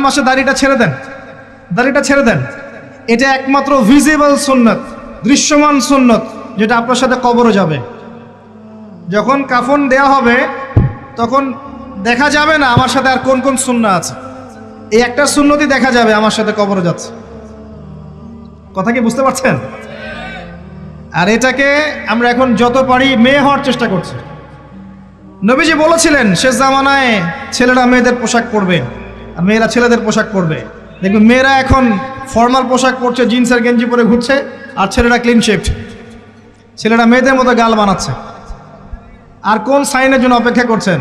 মাসে দাড়িটা ছেড়ে দেন। দাড়িটা ছেড়ে দেন। এটা একমাত্র ভিজিবল সুন্নত, দৃশ্যমান সুন্নত, যেটা আপনার সাথে কবরও যাবে। যখন কাফন দেয়া হবে, তখন দেখা যাবে না আমার সাথে আর কোন কোন শূন্য আছে। এই একটা শূন্যতি দেখা যাবে আমার সাথে কবরও যাচ্ছে। কথা কি বুঝতে পারছেন? আর এটাকে আমরা এখন যত পারি মেয়ে হওয়ার চেষ্টা করছি। নবীজি বলেছিলেন শেষ জামানায় ছেলেরা মেয়েদের পোশাক পরবে। মেয়েরা ছেলেদের পোশাক পরবে। দেখবেন মেয়েরা এখন ফর্মাল পোশাক পরছে জিন্সের গেঞ্জি পরে ঘুরছে, আর ছেলেরা ক্লিন শেপড ছেলেরা মেয়েদের মতো গাল বানাচ্ছে। আর কোন সাইনের জন্য অপেক্ষা করছেন?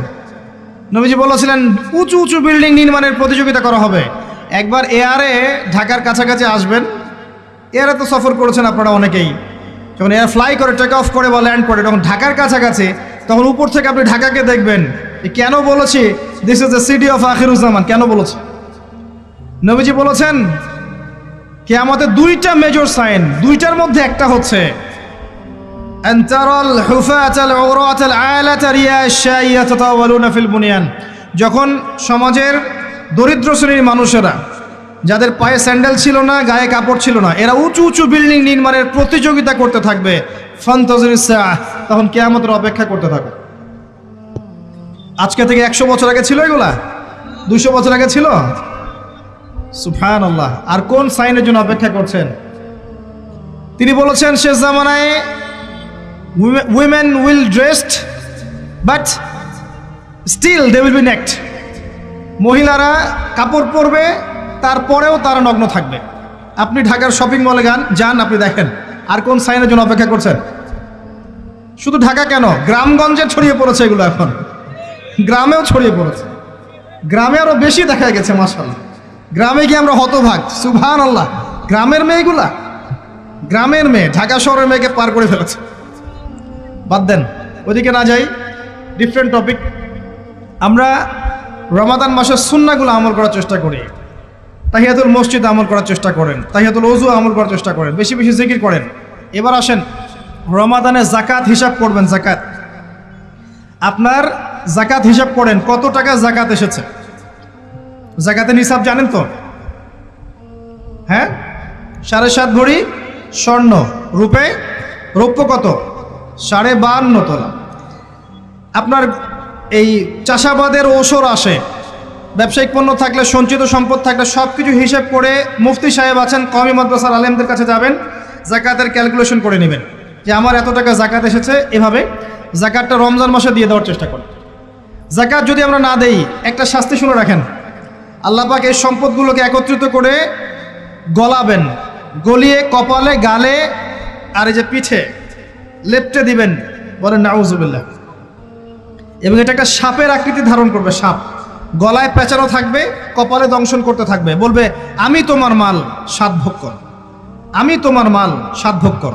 নবীজি বলেছিলেন, উঁচু উঁচু বিল্ডিং নির্মাণের প্রতিযোগিতা করা হবে। একবার এয়ারে ঢাকার কাছাকাছি আসবেন এয়ারে তো সফর করেছেন আপনারা অনেকেই। যখন এয়ার ফ্লাই করে টেক অফ করে বা ল্যান্ড করে তখন ঢাকার কাছাকাছি, তখন উপর থেকে আপনি ঢাকাকে দেখবেন। কেন বলেছি? This is the city of Akhiruzzaman কেন বলেছি? নবীজি বলেছেন কে আমাদের দুইটা মেজর সাইন দুইটার মধ্যে একটা হচ্ছে যখন সমাজের দরিদ্র শ্রেণির মানুষেরা, যাদের পায়ে স্যান্ডেল ছিল না, গায়ে কাপড় ছিল না, এরা উঁচু উঁচু বিল্ডিং নির্মাণের প্রতিযোগিতা করতে থাকবে ফন্তজরিস তখন কেয়ামতের অপেক্ষা করতে থাকবে। আজকে থেকে একশো বছর আগে ছিল এগুলা? দুশো বছর আগে ছিল? সুফান আল্লাহ আর কোন সাইনের জন্য অপেক্ষা করছেন? তিনি বলেছেন, শেষ জামানায় women will dressed but still they will be naked মহিলারা কাপড় পরবে, তারপরেও তারা নগ্ন থাকবে। আপনি ঢাকার শপিং মলে গান যান, আপনি দেখেন। আর কোন সাইনের জন্য অপেক্ষা করছেন? শুধু ঢাকা কেন? গ্রামগঞ্জে ছড়িয়ে পড়েছে এগুলো এখন। গ্রামেও ছড়িয়ে পড়েছে। গ্রামে আরও বেশি দেখা গেছে মাসাল্লাহ গ্রামে গিয়ে আমরা হতভাগ। সুভান আল্লাহ গ্রামের মেয়েগুলা? গ্রামের মেয়ে, ঢাকা শহরের মেয়েকে পার করে ফেলেছে। বাদ দেন, ওদিকে না যাই ডিফারেন্ট টপিক আমরা রমাদান মাসের সুন্নাগুলো আমল করার চেষ্টা করি। তাহিয়াতুল মসজিদ আমল করার চেষ্টা করেন। তাহিয়াতুল ওজু আমল করার চেষ্টা করেন। বেশি বেশি জিকির করেন। এবার আসেন, রমাদানে জাকাত হিসাব করবেন জাকাত আপনার জাকাত হিসাব করেন, কত টাকা জাকাত এসেছে? জাকাতের হিসাব জানেন তো? হ্যাঁ? সাড়ে সাত ভরি স্বর্ণ, রূপে রৌপ্য কত? সাড়ে বাহান্ন তোলা। আপনার এই চাষাবাদের ওসর আসে। ব্যবসায়িক পণ্য থাকলে, সঞ্চিত সম্পদ থাকলে সব কিছু হিসেব করে মুফতি সাহেব আছেন কমি মাদ্রাসার আলেমদের কাছে যাবেন, জাকাতের ক্যালকুলেশন করে নেবেন। যে আমার এত টাকা জাকাত এসেছে, এভাবে জাকাতটা রমজান মাসে দিয়ে দেওয়ার চেষ্টা করেন। জাকাত যদি আমরা না দেই, একটা শাস্তি শুনে রাখেন। আল্লাহ পাক এই সম্পদগুলোকে একত্রিত করে গলাবেন, গলিয়ে, কপালে, গালে, আর এই যে পিঠে লেপটে দিবেন, বলেন নাউজুবিল্লাহ। এবং এটা একটা সাপের আকৃতি ধারণ করবে, সাপ। গলায় পেঁচানো থাকবে, কপালে দংশন করতে থাকবে। বলবে, আমি তোমার মাল সাত ভোগ কর। আমি তোমার মাল সাত ভোগ কর।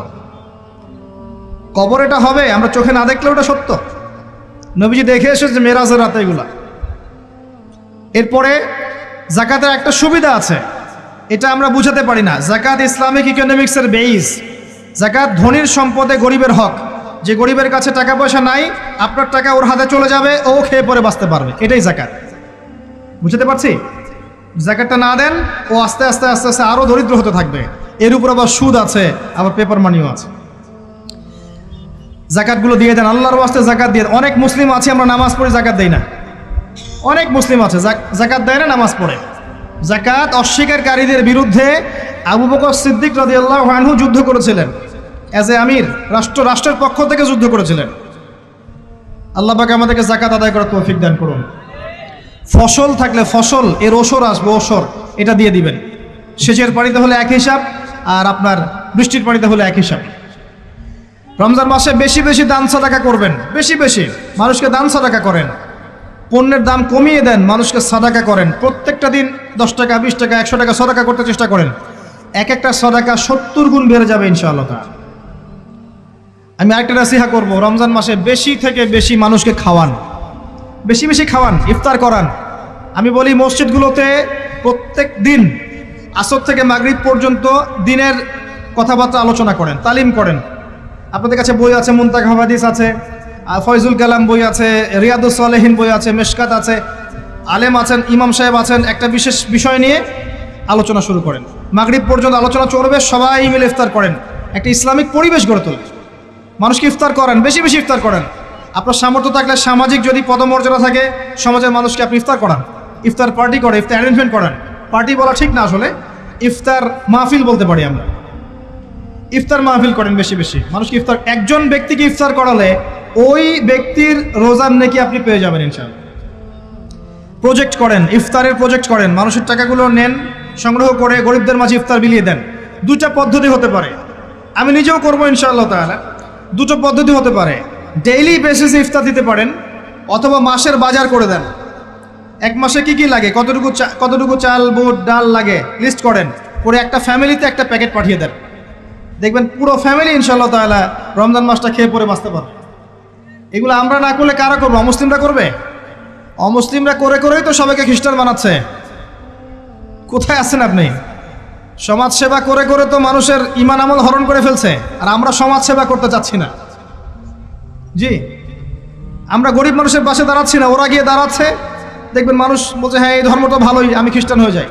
কবর এটা হবে, আমরা চোখে না দেখলে ওটা সত্য। নবীজি দেখে এসেছে মেরাজের রাতে এগুলা। এরপরে জাকাতের একটা সুবিধা আছে। এটা আমরা বুঝাতে পারি না। জাকাত ইসলামিক ইকোনমিক্সের বেইস জাকাত ধনির সম্পদে গরিবের হক। যে গরিবের কাছে টাকা পয়সা নাই, আপনার টাকা ওর হাতে চলে যাবে, ও খেয়ে পরে বাঁচতে পারবে। এটাই জাকাত। বুঝতে পারছি? জাকাতটা না দেন, ও আস্তে আস্তে আস্তে আস্তে আরও দরিদ্র হতে থাকবে। এর উপর আবার সুদ আছে, আবার পেপার মানিও আছে। জাকাতগুলো দিয়ে দেন, আল্লাহর ওয়াস্তে জাকাত দিয়ে অনেক মুসলিম আছে, আমরা নামাজ পড়ে জাকাত দেই না। অনেক মুসলিম আছে, জাক- জাকাত দেয় না, নামাজ পড়ে। জাকাত অস্বীকারীদের বিরুদ্ধে আবু বকর সিদ্দিক রাদিয়াল্লাহু আনহু যুদ্ধ করেছিলেন। অ্যাজ এ আমির রাষ্ট্র, রাষ্ট্রের পক্ষ থেকে যুদ্ধ করেছিলেন। আল্লাহ পাকে আমাদেরকে জাকাত আদায় করার তৌফিক দান করুন। ফসল থাকলে ফসল, এর ওসর আসবে, ওসর। এটা দিয়ে দিবেন। সেচের পানিতে হলে এক হিসাব, আর আপনার বৃষ্টির পানিতে হলে এক হিসাব। রমজান মাসে বেশি বেশি দান সাদাকা করবেন, বেশি বেশি। মানুষকে দান সাদাকা করেন। পণ্যের দাম কমিয়ে দেন, মানুষকে সাদাকা করেন। প্রত্যেকটা দিন দশ টাকা, বিশ টাকা, একশো টাকা সদাকা করতে চেষ্টা করেন। এক একটা সদাকা সত্তর গুণ বেড়ে যাবে ইনশাআল্লাহ তাআলা। আমি আরেকটা নাসিহা করব, রমজান মাসে বেশি থেকে বেশি মানুষকে খাওয়ান। বেশি বেশি খাওয়ান, ইফতার করান। আমি বলি মসজিদগুলোতে প্রত্যেক দিন আসর থেকে মাগরিব পর্যন্ত দিনের কথাবার্তা আলোচনা করেন, তালিম করেন। আপনাদের কাছে বই আছে মুন্তাক হাদিস আছে ফয়জুল কালাম বই আছে, রিয়াদুস সালেহীন বই আছে, মেশকাত আছে, আলেম আছেন, ইমাম সাহেব আছেন। একটা বিশেষ বিষয় নিয়ে আলোচনা শুরু করেন। মাগরিব পর্যন্ত আলোচনা চলবে, সবাই মিলে ইফতার করেন। একটা ইসলামিক পরিবেশ গড়ে তোলেন মানুষকে ইফতার করেন, বেশি বেশি ইফতার করেন। আপনার সামর্থ্য থাকলে সামাজিক যদি পদমর্যাদা থাকে, সমাজের মানুষকে আপনি ইফতার করান। ইফতার পার্টি করে, ইফতার অ্যারেঞ্জমেন্ট করেন। পার্টি বলা ঠিক না আসলে। ইফতার মাহফিল বলতে পারি আমরা। ইফতার মাহফিল করেন বেশি বেশি। মানুষকে ইফতার একজন ব্যক্তিকে ইফতার করালে ওই ব্যক্তির রোজার নাকি আপনি পেয়ে যাবেন ইনশাআল্লাহ। প্রজেক্ট করেন, ইফতারের প্রজেক্ট করেন, মানুষের টাকাগুলো নেন, সংগ্রহ করে গরিবদের মাঝে ইফতার বিলিয়ে দেন। দুটা পদ্ধতি হতে পারে। আমি নিজেও করব ইনশাআল্লাহ তাহলে দুটো পদ্ধতি হতে পারে। ডেইলি বেসিসে ইফতার দিতে পারেন অথবা মাসের বাজার করে দেন। এক মাসে কি কি লাগে? কতটুকু কতটুকু চাল, বুট, ডাল লাগে? লিস্ট করেন। করে একটা ফ্যামিলিতে একটা প্যাকেট পাঠিয়ে দেন। দেখবেন পুরো ফ্যামিলি ইনশাআল্লাহ তাআলা রমজান মাসটা খেয়ে পরে বাঁচতে পারবে। এগুলো আমরা না করলে কারা করব? অমুসলিমরা করবে? অমুসলিমরা করে করেই তো সবাইকে খ্রিস্টান বানাচ্ছে। কোথায় আছেন আপনি? সমাজ সেবা করে করে তো মানুষের ইমান আমল হরণ করে ফেলছে, আর আমরা সমাজ সেবা করতে চাচ্ছি না। জি, আমরা গরিব মানুষের পাশে দাঁড়াচ্ছি না, ওরা গিয়ে দাঁড়াচ্ছে, দেখবেন মানুষ বলছে হ্যাঁ এই ধর্মটা ভালোই, আমি খ্রিস্টান হয়ে যাই।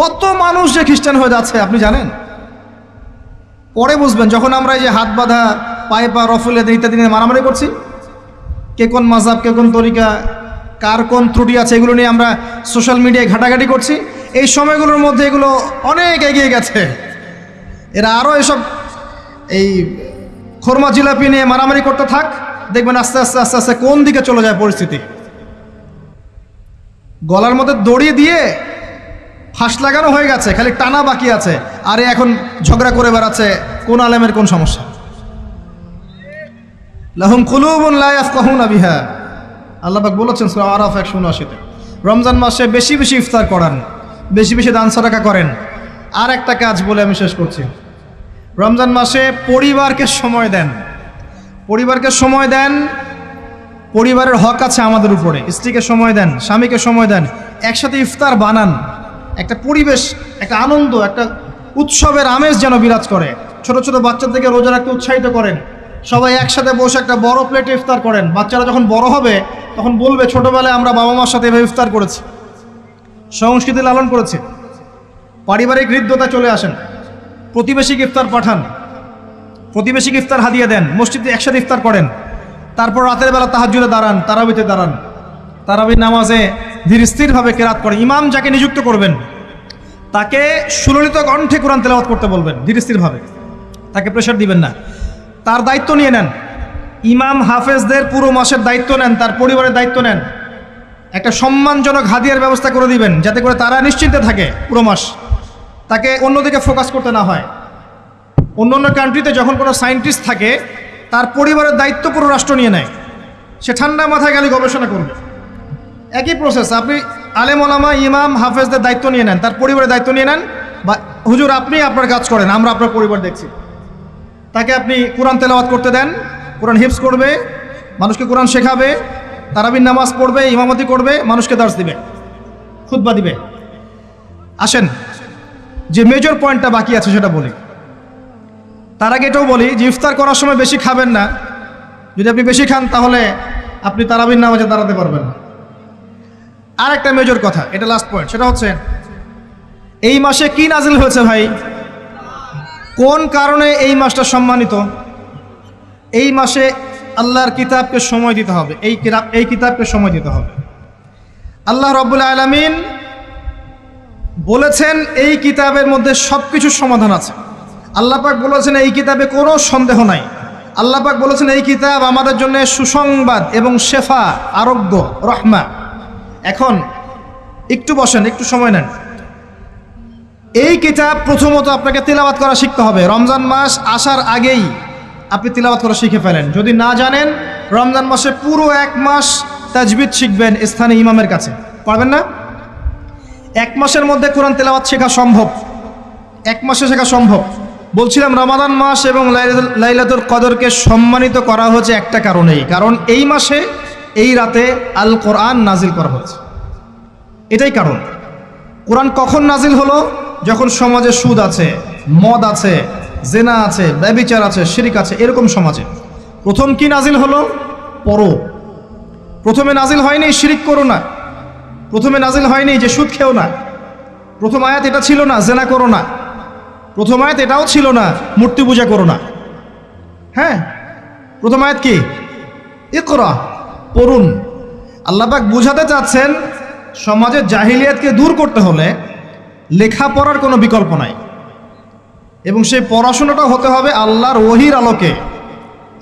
কত মানুষ যে খ্রিস্টান হয়ে যাচ্ছে, আপনি জানেন? পরে বুঝবেন, যখন আমরা এই যে হাত বাঁধা, পায়ে পা রফুলে ইত্যাদি নিয়ে মারামারি করছি, কে কোন মাজাব, কে কোন তরিকা, কার কোন ত্রুটি আছে, এগুলো নিয়ে আমরা সোশ্যাল মিডিয়ায় ঘাটাঘাটি করছি। এই সময়গুলোর মধ্যে এগুলো অনেক এগিয়ে গেছে। এরা আরও এসব এই খোরমা জিলাপি নিয়ে মারামারি করতে থাক, দেখবেন আস্তে আস্তে আস্তে আস্তে কোন দিকে চলে যায় পরিস্থিতি। গলার মধ্যে দড়ি দিয়ে ফাঁস লাগানো হয়ে গেছে, খালি টানা বাকি আছে। আরে এখন ঝগড়া করে বেড়াচ্ছে, কোন আলেমের কোন সমস্যা? লাহুম কুলুবুন লা ইয়াফকাহুনা বিহা। আল্লাহ পাক বলেছেন সূরা আরাফ 179 তে রমজান মাসে বেশি বেশি ইফতার করান, বেশি বেশি দান সাদাকা করেন। আর একটা কাজ বলে আমি শেষ করছি। রমজান মাসে পরিবারকে সময় দেন। পরিবারকে সময় দেন, পরিবারের হক আছে আমাদের উপরে। স্ত্রীকে সময় দেন, স্বামীকে সময় দেন, একসাথে ইফতার বানান। একটা পরিবেশ, একটা আনন্দ, একটা উৎসবের আমেজ যেন বিরাজ করে। ছোট ছোট বাচ্চাদেরকে রোজা রাখতে উৎসাহিত করেন। সবাই একসাথে বসে একটা বড় প্লেটে ইফতার করেন। বাচ্চারা যখন বড় হবে, তখন বলবে, ছোটবেলায় আমরা বাবা মার সাথে এভাবে ইফতার করেছি। সংস্কৃতি লালন করেছে। পারিবারিক হৃদ্যতা চলে আসেন। প্রতিবেশীকে ইফতার পাঠান। প্রতিবেশীকে ইফতার হাদিয়ে দেন। মসজিদে একসাথে ইফতার করেন। তারপর রাতের বেলা তাহাজুদে দাঁড়ান, তারাবিতে দাঁড়ান। তারাবি নামাজে ধীর স্থিরভাবে কেরাত করেন, ইমাম যাকে নিযুক্ত করবেন, তাকে সুললিত কণ্ঠে কোরআন তেলাওয়াত করতে বলবেন, ধীর স্থিরভাবে। তাকে প্রেশার দিবেন না। তার দায়িত্ব নিয়ে নেন। ইমাম হাফেজদের পুরো মাসের দায়িত্ব নেন, তার পরিবারের দায়িত্ব নেন। একটা সম্মানজনক হাদিয়ার ব্যবস্থা করে দিবেন, যাতে করে তারা নিশ্চিন্তে থাকে পুরো মাস। তাকে অন্যদিকে ফোকাস করতে না হয়। অন্য অন্য কান্ট্রিতে যখন কোনো সায়েন্টিস্ট থাকে, তার পরিবারের দায়িত্ব পুরো রাষ্ট্র নিয়ে নেয়। সে ঠান্ডা মাথায় গেলে গবেষণা করবে। একই প্রসেস আপনি আলেম ওলামা, ইমাম, হাফেজদের দায়িত্ব নিয়ে নেন, তার পরিবারের দায়িত্ব নিয়ে নেন, বা হুজুর, আপনি আপনার কাজ করেন, আমরা আপনার পরিবার দেখছি। তাকে আপনি কোরআন তেলাওয়াত করতে দেন, কোরআন হিপস করবে, মানুষকে কোরআন শেখাবে, তারাবির নামাজ পড়বে, ইমামতি করবে, মানুষকে দার্স দিবে, খুতবা দিবে। আসেন, যে মেজর পয়েন্টটা বাকি আছে সেটা বলি। তার আগে এটাও বলি যে ইফতার করার সময় বেশি খাবেন না। যদি আপনি বেশি খান, তাহলে আপনি তারাবির নামাজে দাঁড়াতে পারবেন না। আর একটা মেজর কথা, এটা লাস্ট পয়েন্ট সেটা হচ্ছে, এই মাসে কি নাজিল হয়েছে ভাই? কোন কারণে এই মাসটা সম্মানিত? এই মাসে আল্লাহর কিতাবকে সময় দিতে হবে, এই কিতাব, এই কিতাবকে সময় দিতে হবে। আল্লাহ রব্বুল আলমিন বলেছেন, এই কিতাবের মধ্যে সব কিছুর সমাধান আছে। আল্লাহ পাক বলেছেন, এই কিতাবে কোনো সন্দেহ নাই। আল্লাহ পাক বলেছেন, এই কিতাব আমাদের জন্য সুসংবাদ এবং শেফা, আরোগ্য, রহমা। এখন একটু বসেন, একটু সময় নেন। এই কিতাব প্রথমত আপনাকে তিলাবাত করা শিখতে হবে। রমজান মাস আসার আগেই আপনি তিলাবাত করা শিখে ফেলেন। যদি না জানেন, রমজান মাসে পুরো এক মাস তাজবিদ শিখবেন স্থানীয় ইমামের কাছে। পারবেন না? এক মাসের মধ্যে কোরআন তেলাওয়াত শেখা সম্ভব। এক মাসে শেখা সম্ভব। বলছিলাম, রমাদান মাস এবং লাইলাতুল কদরকে সম্মানিত করা হয়েছে একটা কারণেই। কারণ এই মাসে এই রাতে আল কোরআন নাজিল করা হয়েছে এটাই কারণ। কোরআন কখন নাজিল হলো? যখন সমাজে সুদ আছে, মদ আছে, জেনা আছে, ব্যবিচার আছে, শিরিক আছে, এরকম সমাজে। প্রথম কি নাজিল হলো? পরো। প্রথমে নাজিল হয়নি, শিরিক করো না। প্রথমে নাজিল হয়নি যে সুদ খেও না। প্রথম আয়াত এটা ছিল না, জেনা করো না। প্রথম আয়াত এটাও ছিল না, মূর্তি পূজা করো না। হ্যাঁ? প্রথম আয়াত কি? ইকরা। পড়ুন। আল্লাপাক বুঝাতে চাচ্ছেন, সমাজের জাহিলিয়াতকে দূর করতে হলে লেখাপড়ার কোনো বিকল্প নাই। এবং সেই পড়াশোনাটা হতে হবে আল্লাহর ওহির আলোকে।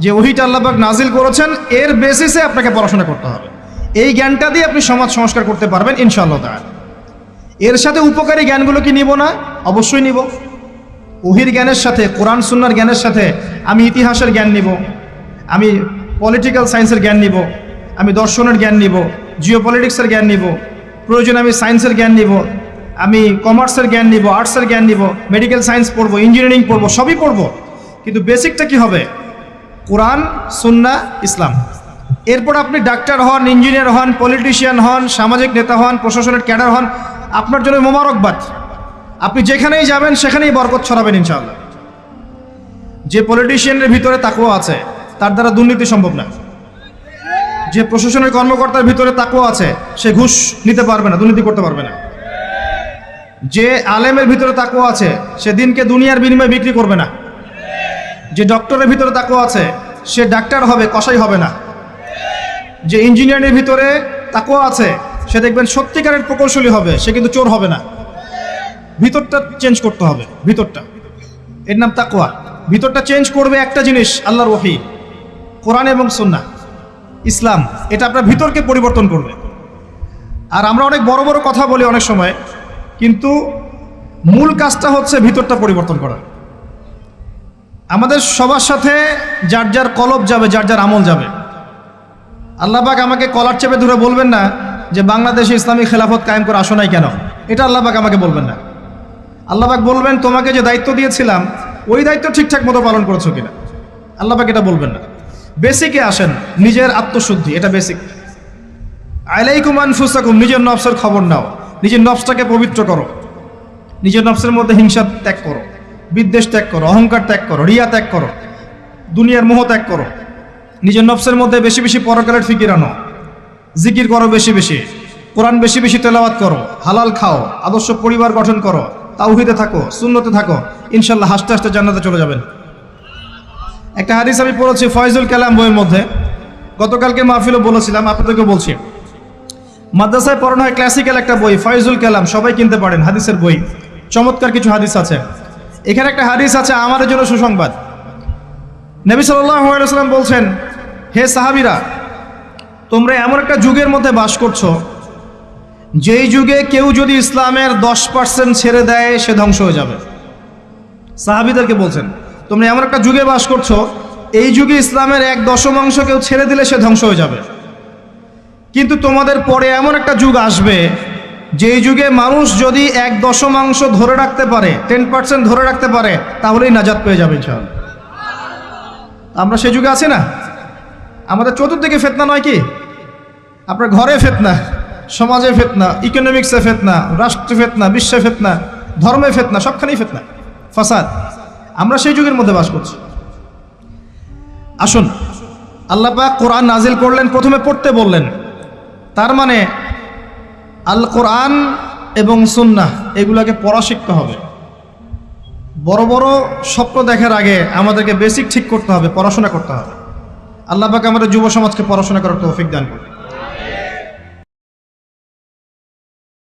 যে ওহিটা আল্লাপাক নাজিল করেছেন, এর বেসিসে আপনাকে পড়াশোনা করতে হবে। এই জ্ঞানটা দিয়ে আপনি সমাজ সংস্কার করতে পারবেন, ইনশাআল্লাহ তাআলা। এর সাথে উপকারী জ্ঞানগুলো কি নিব না? অবশ্যই নিব। ওহির জ্ঞানের সাথে, কোরআন সুন্নার জ্ঞানের সাথে আমি ইতিহাসের জ্ঞান নিব। আমি পলিটিক্যাল সায়েন্সের জ্ঞান নিব। আমি দর্শনের জ্ঞান নিব জিও পলিটিক্সের জ্ঞান নিব, প্রয়োজন আমি সায়েন্সের জ্ঞান নিব, আমি কমার্সের জ্ঞান নিব আর্টসের জ্ঞান নিব মেডিকেল সায়েন্স পড়ব ইঞ্জিনিয়ারিং পড়ব, সবই পড়ব। কিন্তু বেসিকটা কি হবে? কোরআন সুন্না ইসলাম। এরপর আপনি ডাক্তার হন ইঞ্জিনিয়ার হন পলিটিশিয়ান হন, সামাজিক নেতা হন, প্রশাসনের ক্যাডার হন, আপনার জন্য মোবারকবাদ। আপনি যেখানেই যাবেন, সেখানেই বরকত ছড়াবেন, ইনশাআল্লাহ। যে পলিটিশিয়ানের ভিতরে তাকুয়া আছে, তার দ্বারা দুর্নীতি সম্ভব না। যে প্রশাসনের কর্মকর্তার ভিতরে তাকুয়া আছে, সে ঘুষ নিতে পারবে না, দুর্নীতি করতে পারবে না। যে আলেমের ভিতরে তাকুয়া আছে, সে দিনকে দুনিয়ার বিনিময়ে বিক্রি করবে না। যে ডক্টরের ভিতরে তাকুয়া আছে, সে ডাক্তার হবে, কসাই হবে না। যে ইঞ্জিনিয়ারের ভিতরে তাকুয়া আছে, সে দেখবেন সত্যিকারের প্রকৌশলী হবে, সে কিন্তু চোর হবে না। ভিতরটা চেঞ্জ করতে হবে, ভিতরটা। এর নাম তাকুয়া ভিতরটা চেঞ্জ করবে একটা জিনিস, আল্লাহর ওহি, কোরআন এবং সুন্না ইসলাম, এটা আপনার ভিতরকে পরিবর্তন করবে। আর আমরা অনেক বড় বড় কথা বলি অনেক সময়, কিন্তু মূল কাজটা হচ্ছে ভিতরটা পরিবর্তন করা। আমাদের সবার সাথে যার যার কলব যাবে, যার যার আমল যাবে। আল্লাহবাক আমাকে কলার চেপে ধরে বলবেন না যে বাংলাদেশে ইসলামী খেলাফত কায়েম করে আসো নাই কেন? এটা আল্লাহবাক আমাকে বলবেন না। আল্লাহবাক বলবেন, তোমাকে যে দায়িত্ব দিয়েছিলাম, ওই দায়িত্ব ঠিকঠাক মতো পালন করেছ কিনা? আল্লাহবাক এটা বলবেন না। বেসিকে আসেন, নিজের আত্মশুদ্ধি, এটা বেসিক। আলাইকুম আনফুসাকুম, নিজের নফসের খবর নাও, নিজের নফসটাকে পবিত্র করো। নিজের নফসের মধ্যে হিংসা ত্যাগ করো, বিদ্বেষ ত্যাগ করো, অহংকার ত্যাগ করো, রিয়া ত্যাগ করো, দুনিয়ার মোহ ত্যাগ করো। নিজের নফসের মধ্যে বেশি বেশি পরকালের ফিকির আনো, জিকির করো বেশি বেশি, কোরআন বেশি বেশি তেলাওয়াত করো, হালাল খাও, আদর্শ পরিবার গঠন করো, তাওহিদে থাকো শূন্যতে থাকো, ইনশাল্লাহ হাসতে হাসতে জান্নাতে চলে যাবেন। একটা হাদিস আমি পড়েছি ফয়জুল কালাম বইয়ের মধ্যে। গতকালকে মাহফিলও বলেছিলাম আপনাদেরকে বলছি। মাদ্রাসায় পড়ানো হয় ক্লাসিক্যাল একটা বই, ফয়জুল কালাম, সবাই কিনতে পারেন, হাদিসের বই। চমৎকার কিছু হাদিস আছে। এখানে একটা হাদিস আছে আমাদের জন্য সুসংবাদ। নবী সাল্লাম বলছেন, হে সাহাবিরা, তোমরা এমন একটা যুগের মধ্যে বাস করছ, যেই যুগে কেউ যদি ইসলামের দশ পার্সেন্ট ছেড়ে দেয়, সে ধ্বংস হয়ে যাবে। সাহাবিদেরকে বলছেন তোমরা এমন একটা যুগে বাস করছ, এই যুগে ইসলামের এক দশমাংশ কেউ ছেড়ে দিলে সে ধ্বংস হয়ে যাবে। কিন্তু তোমাদের পরে এমন একটা যুগ আসবে, যেই যুগে মানুষ যদি এক দশমাংশ ধরে রাখতে পারে টেন পার্সেন্ট ধরে রাখতে পারে, তাহলেই নাজাত পেয়ে যাবে ইনশাআল্লাহ। আমরা সে যুগে আছি না? আমাদের চতুর্দিকে ফেতনা নয় কি? আপনার ঘরে ফেতনা, সমাজে ফেতনা ইকোনমিক্সে ফেতনা, রাষ্ট্রে ফেতনা, বিশ্বে ফেতনা, ধর্মে ফেতনা, সবখানেই ফেতনা। ফাসাদ। আমরা সেই যুগের মধ্যে বাস করছি। আসুন, আল্লাহ কোরআন নাজিল করলেন, প্রথমে পড়তে বললেন। তার মানে আল কোরআন এবং সুন্নাহ, এগুলোকে পড়া শিখতে হবে। বড় বড় স্বপ্ন দেখার আগে আমাদেরকে বেসিক ঠিক করতে হবে, পড়াশোনা করতে হবে। আল্লাহ আমাদের যুব সমাজকে পড়াশোনা করার তৌফিক দান করুন।